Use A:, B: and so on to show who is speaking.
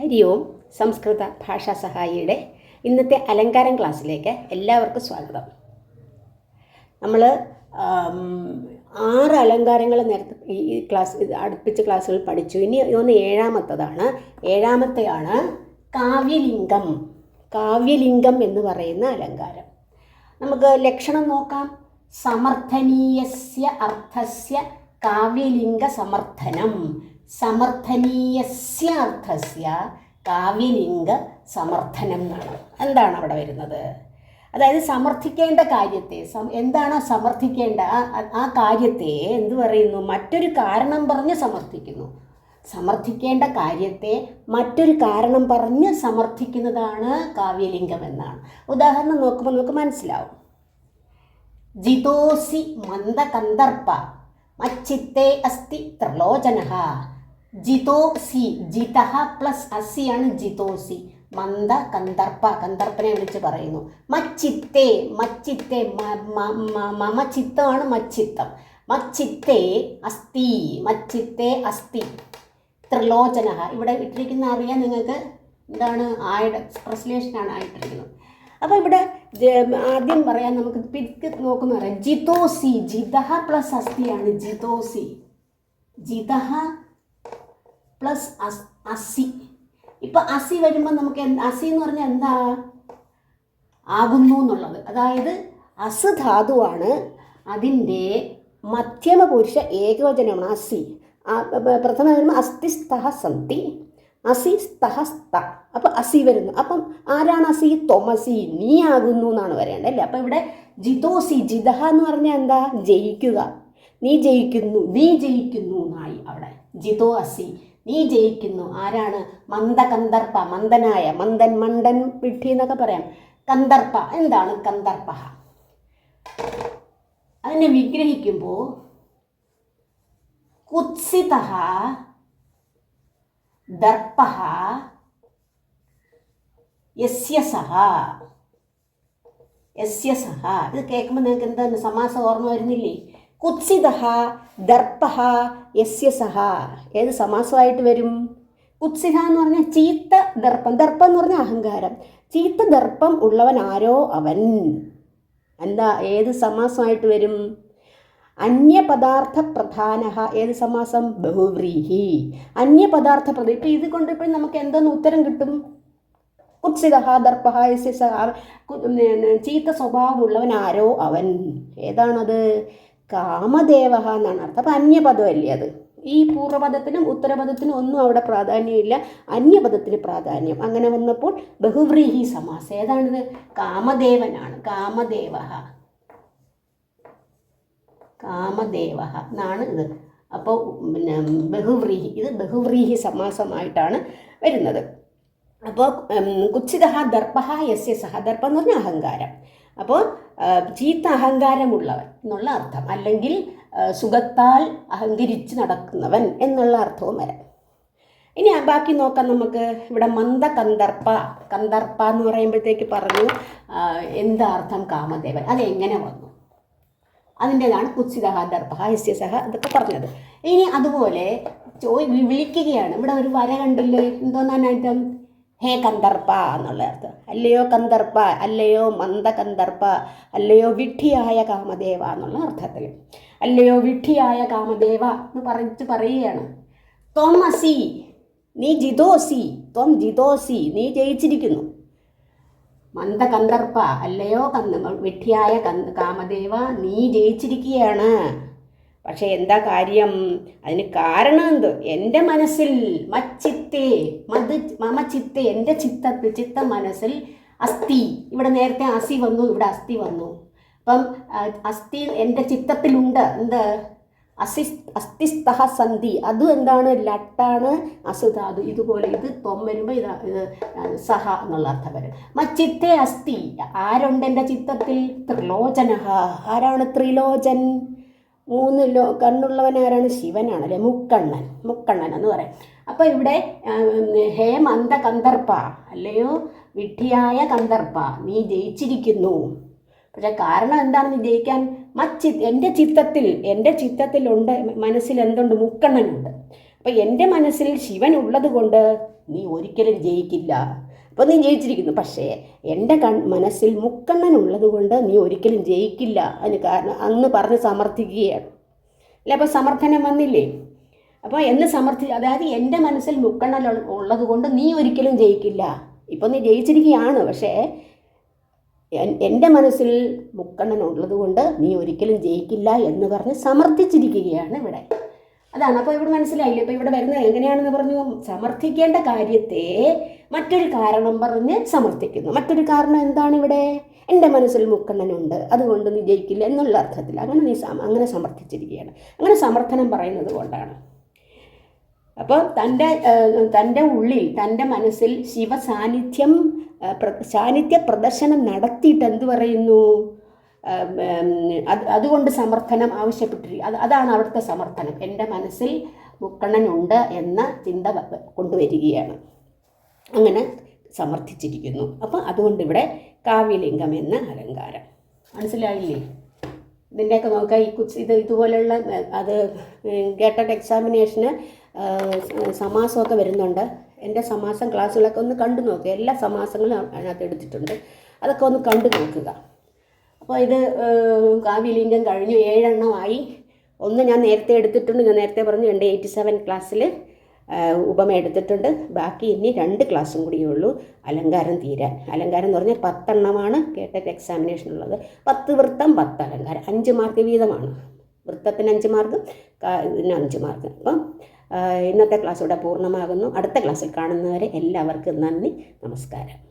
A: ഹരി ഓം സംസ്കൃത ഭാഷാ സഹായിയുടെ ഇന്നത്തെ അലങ്കാരം ക്ലാസ്സിലേക്ക് എല്ലാവർക്കും സ്വാഗതം. നമ്മൾ ആറ് അലങ്കാരങ്ങൾ നേരത്തെ ഈ ക്ലാസ് അടുപ്പിച്ച ക്ലാസ്സുകൾ പഠിച്ചു. ഇനി ഒന്ന് ഏഴാമത്തതാണ്. ഏഴാമത്തെയാണ് കാവ്യലിംഗം. കാവ്യലിംഗം എന്ന് പറയുന്ന അലങ്കാരം. നമുക്ക് ലക്ഷണം നോക്കാം. സമർത്ഥനീയസ്യ അർത്ഥസ്യ കാവ്യലിംഗ സമർത്ഥനം. സമർത്ഥനീയസ്യ അർത്ഥസ്യ കാവ്യലിംഗ സമർത്ഥനം എന്നാണ്. എന്താണ് അവിടെ വരുന്നത്? അതായത് സമർത്ഥിക്കേണ്ട കാര്യത്തെ എന്താണോ സമർത്ഥിക്കേണ്ട? ആ കാര്യത്തെ എന്തു പറയുന്നു? മറ്റൊരു കാരണം പറഞ്ഞ് സമർത്ഥിക്കുന്നു. സമർത്ഥിക്കേണ്ട കാര്യത്തെ മറ്റൊരു കാരണം പറഞ്ഞ് സമർത്ഥിക്കുന്നതാണ് കാവ്യലിംഗം എന്നാണ്. ഉദാഹരണം നോക്കുമ്പോൾ നമുക്ക് മനസ്സിലാവും. ജിതോസി മന്ദകന്ദർപ്പ മച്ചിത്തെ അസ്തി ത്രിലോചന ജിതോസി ജിതഹ പ്ലസ് അസിയാണ് ജിതോസി. മന്ദ കന്ദർപ്പ കന്ദർപ്പനെ വിളിച്ച് പറയുന്നു. മച്ചിത്തെ മച്ചിത്തെ മമ ചിത്തമാണ് മച്ചിത്തം. മച്ചിത്തെ അസ്ഥി മച്ചിത്തെ അസ്ഥി. ത്രിലോചന ഇവിടെ ഇട്ടിരിക്കുന്ന അറിയാൻ നിങ്ങൾക്ക് എന്താണ് ആയുടെ പ്രസ്ലേഷനാണ് ആയിട്ടിരിക്കുന്നത്. അപ്പോൾ ഇവിടെ ആദ്യം പറയാൻ നമുക്ക് പിക്ക് നോക്കുന്ന പറയാം ജിതോസി ജിതഹ പ്ലസ് അസ്ഥിയാണ് ജിതോസി. ജിതഹ പ്ലസ് അസ് ഇപ്പം അസി വരുമ്പോൾ നമുക്ക് അസി എന്ന് പറഞ്ഞാൽ എന്താ? ആകുന്നു എന്നുള്ളത്. അതായത് അസ് ധാതുവാണ് അതിന്റെ മധ്യമ പുരുഷ ഏകവചനമാണ് അസി. പ്രഥമ വരുമ്പോൾ അസ്ഥിസ്തഹ സന്തി അസി സ്തഹ സ്ത അപ്പം അസി വരുന്നു. അപ്പം ആരാണ് അസി? തൊമസി നീ ആകുന്നു എന്നാണ് പറയേണ്ടത് അല്ലേ? അപ്പം ഇവിടെ ജിതോസി ജിതഹ എന്ന് പറഞ്ഞാൽ എന്താ? ജയിക്കുക. നീ ജയിക്കുന്നു നീ ജയിക്കുന്നു എന്നായി അവിടെ. ജിതോ അസി. നീ ജയിക്കുന്നു. ആരാണ്? മന്ദ കന്ദർപ്പ മന്ദനായ മന്ദൻ മണ്ടൻ വിഡ്ഢി എന്നൊക്കെ പറയാം. കന്ദർപ്പ. എന്താണ് കന്ദർപ്പ? അതിനെ വിഗ്രഹിക്കുമ്പോൾ കുത്സിത ദർപ്പ യസ്യ സഹ യസ്യ സഹ ഇത് കേൾക്കുമ്പോൾ നിങ്ങൾക്ക് എന്താണ് സമാസം ഓർമ്മ വരുന്നില്ലേ? കുത്സിത ദർപ്പ യസ്യ ഏത് സമാസമായിട്ട് വരും? കുത്സിത എന്ന് പറഞ്ഞാൽ ചീത്ത ദർപ്പം. ദർപ്പം എന്ന് പറഞ്ഞാൽ അഹങ്കാരം. ചീത്ത ദർപ്പം ഉള്ളവൻ ആരോ അവൻ? എന്താ ഏത് സമാസമായിട്ട് വരും? അന്യപദാർത്ഥ പ്രധാന ഏത് സമാസം? ബഹുവ്രീഹി. അന്യപദാർത്ഥ പ്രധാന ഇപ്പം ഇത് കൊണ്ട് ഇപ്പം നമുക്ക് എന്തെന്ന് ഉത്തരം കിട്ടും? കുത്സിത ദർപ്പ ചീത്ത സ്വഭാവമുള്ളവൻ ആരോ അവൻ? ഏതാണത്? കാമദേവ എന്നാണ്. അർത്ഥം അപ്പം അന്യപദമല്ലേ അത്? ഈ പൂർവപദത്തിനും ഉത്തരപദത്തിനും ഒന്നും അവിടെ പ്രാധാന്യമില്ല. അന്യപദത്തിന് പ്രാധാന്യം. അങ്ങനെ വന്നപ്പോൾ ബഹുവ്രീഹി സമാസം. ഏതാണിത്? കാമദേവനാണ്. കാമദേവ കാമദേവ എന്നാണ് ഇത്. അപ്പോൾ പിന്നെ ബഹുവ്രീഹി. ഇത് ബഹുവ്രീഹി സമാസമായിട്ടാണ് വരുന്നത്. അപ്പോൾ കുത്സിത ദർപ്പ യസ്യ സഹ ദർപ്പം എന്ന് പറഞ്ഞാൽ അഹങ്കാരം. അപ്പോൾ ചീത്ത അഹങ്കാരമുള്ളവൻ എന്നുള്ള അർത്ഥം. അല്ലെങ്കിൽ സുഖത്താൽ അഹങ്കരിച്ച് നടക്കുന്നവൻ എന്നുള്ള അർത്ഥവും വരാം. ഇനി ബാക്കി നോക്കാം നമുക്ക്. ഇവിടെ മന്ദ കന്ദർപ്പ കന്ദർപ്പ എന്ന് പറയുമ്പോഴത്തേക്ക് പറഞ്ഞു എന്താ അർത്ഥം കാമദേവൻ? അത് എങ്ങനെ വന്നു? അതിന്റെതാണ് കുത്സിതഹ ദർഭ ഹസ്യസഹ ഇതൊക്കെ പറഞ്ഞത്. ഇനി അതുപോലെ ചോ വിളിക്കുകയാണ്. ഇവിടെ ഒരു വര കണ്ടില്ലേ? എന്തോന്നാനായിട്ട് ഹേ കന്ദർപ്പ എന്നുള്ള അർത്ഥം. അല്ലയോ കന്ദർപ്പ അല്ലയോ മന്ദ കന്ദർപ്പ അല്ലയോ വിഠിയായ കാമദേവ എന്നുള്ള അർത്ഥത്തിൽ. അല്ലയോ വിഠിയായ കാമദേവ എന്ന് പറഞ്ഞിട്ട് പറയുകയാണ്. തോമസി നീ ജിതോസി ത്വം ജിതോസി നീ ജയിച്ചിരിക്കുന്നു. മന്ദ കന്ദർപ്പ അല്ലയോ കന്ദ വിഠിയായ കന്ദ കാമദേവ നീ ജയിച്ചിരിക്കുകയാണ്. പക്ഷേ എന്താ കാര്യം? അതിന് കാരണം എന്ത്? എന്റെ മനസ്സിൽ മച്ചിത്തെ മത് മമ ചിത്തെ എന്റെ ചിത്തത്തിൽ ചിത്ത മനസ്സിൽ അസ്ഥി. ഇവിടെ നേരത്തെ അസി വന്നു ഇവിടെ അസ്ഥി വന്നു. അപ്പം അസ്ഥി എന്റെ ചിത്തത്തിലുണ്ട്. എന്ത്? അസി അസ്ഥിസ്തഹ സന്ധി. അതും എന്താണ്? ലട്ടാണ് അസുധാതു. ഇതുപോലെ ഇത് ത്വം വരുമ്പോൾ ഇത് ഇത് സഹ എന്നുള്ള അർത്ഥം വരും. മച്ചിത്തെ അസ്ഥി. ആരുണ്ട് എന്റെ ചിത്തത്തിൽ? ത്രിലോചന ആരാണ് ത്രിലോചൻ? മൂന്ന് ലോ കണ്ണുള്ളവൻ ആരാണ്? ശിവനാണ് അല്ലെ? മുക്കണ്ണൻ മുക്കണ്ണൻ എന്ന് പറയാം. അപ്പോൾ ഇവിടെ ഹേമന്ത കന്തർപ്പ അല്ലയോ? വിഡ്ഢിയായ കന്ദർപ്പ നീ ജയിച്ചിരിക്കുന്നു. പക്ഷെ കാരണം എന്താണ് നീ ജയിക്കാൻ മച്ചി എന്റെ ചിത്തത്തിൽ എന്റെ ചിത്തത്തിലുണ്ട് മനസ്സിൽ എന്തുണ്ട്? മുക്കണ്ണനുണ്ട്. അപ്പം എന്റെ മനസ്സിൽ ശിവൻ ഉള്ളത് കൊണ്ട് നീ ഒരിക്കലും ജയിക്കില്ല. അപ്പോൾ നീ ജയിച്ചിരിക്കുന്നു. പക്ഷേ എന്റെ കൺ മനസ്സിൽ മുക്കണ്ണൻ ഉള്ളതുകൊണ്ട് നീ ഒരിക്കലും ജയിക്കില്ല. അതിന് കാരണം അന്ന് പറഞ്ഞ് സമർത്ഥിക്കുകയാണ്. അല്ല? അപ്പോൾ സമർത്ഥനം വന്നില്ലേ? അപ്പോൾ എന്ന് സമർത്ഥി അതായത് എന്റെ മനസ്സിൽ മുക്കണ്ണൻ ഉള്ളത് കൊണ്ട് നീ ഒരിക്കലും ജയിക്കില്ല. ഇപ്പം നീ ജയിച്ചിരിക്കുകയാണ്. പക്ഷേ എൻ- എന്റെ മനസ്സിൽ മുക്കണ്ണൻ ഉള്ളത് കൊണ്ട് നീ ഒരിക്കലും ജയിക്കില്ല എന്ന് പറഞ്ഞ് സമർത്ഥിച്ചിരിക്കുകയാണ് ഇവിടെ. അതാണ്. അപ്പോൾ ഇവിടെ മനസ്സിലായില്ലേ? ഇപ്പോൾ ഇവിടെ വരുന്നത് എങ്ങനെയാണെന്ന് പറഞ്ഞു? സമർത്ഥിക്കേണ്ട കാര്യത്തെ മറ്റൊരു കാരണം പറഞ്ഞ് സമർത്ഥിക്കുന്നു. മറ്റൊരു കാരണം എന്താണ് ഇവിടെ? എന്റെ മനസ്സിൽ മുക്കണ്ണനുണ്ട്. അതുകൊണ്ട് നീ ജയിക്കില്ല എന്നുള്ള അർത്ഥത്തിൽ അങ്ങനെ നീ അങ്ങനെ സമർത്ഥിച്ചിരിക്കുകയാണ്. അങ്ങനെ സമർത്ഥനം പറയുന്നത് കൊണ്ടാണ്. അപ്പോൾ തന്റെ തന്റെ ഉള്ളിൽ തന്റെ മനസ്സിൽ ശിവസാന്നിധ്യം സാന്നിധ്യ പ്രദർശനം നടത്തിയിട്ട് എന്ത് പറയുന്നു? അത് അതുകൊണ്ട് സമർത്ഥനം ആവശ്യപ്പെട്ടിരിക്കും അത് അതാണ് അവിടുത്തെ സമർത്ഥനം. എന്റെ മനസ്സിൽ മുക്കണ്ണനുണ്ട് എന്ന ചിന്ത കൊണ്ടുവരികയാണ്. അങ്ങനെ സമർത്ഥിച്ചിരിക്കുന്നു. അപ്പം അതുകൊണ്ട് ഇവിടെ കാവ്യലിംഗം എന്ന അലങ്കാരം. മനസ്സിലായില്ലേ? ഇതിന്റെയൊക്കെ നോക്കാം ഈ കുച്ച് ഇത് ഇതുപോലെയുള്ള അത് ഗേട്ടഡ് എക്സാമിനേഷന് സമാസമൊക്കെ വരുന്നുണ്ട്. എന്റെ സമാസം ക്ലാസ്സുകളൊക്കെ ഒന്ന് കണ്ടു നോക്കുക എല്ലാ സമാസങ്ങളും അതിനകത്ത് എടുത്തിട്ടുണ്ട്. അതൊക്കെ ഒന്ന് കണ്ടു നോക്കുക. അപ്പോൾ ഇത് കാവ്യലിംഗം കഴിഞ്ഞു. ഏഴെണ്ണമായി. ഒന്ന് ഞാൻ നേരത്തെ എടുത്തിട്ടുണ്ട്. ഞാൻ നേരത്തെ പറഞ്ഞു എന്റെ എയ്റ്റി സെവൻ ക്ലാസ്സിൽ ഉപമ എടുത്തിട്ടുണ്ട്. ബാക്കി ഇനി രണ്ട് ക്ലാസ്സും കൂടിയേ ഉള്ളൂ. അലങ്കാരം തീരാൻ. അലങ്കാരം എന്ന് പറഞ്ഞാൽ പത്തെണ്ണമാണ് എക്സാമിനേഷൻ ഉള്ളത്. പത്ത് വൃത്തം പത്ത് അലങ്കാരം. അഞ്ച് മാർക്ക് വീതമാണ്. വൃത്തത്തിന് അഞ്ച് മാർക്ക് ഇതിന് അഞ്ച് മാർക്ക് അപ്പം ഇന്നത്തെ ക്ലാസ് ഇവിടെ പൂർണമാകുന്നു. അടുത്ത ക്ലാസ്സിൽ കാണുന്നവരെ എല്ലാവർക്കും നന്ദി. നമസ്കാരം.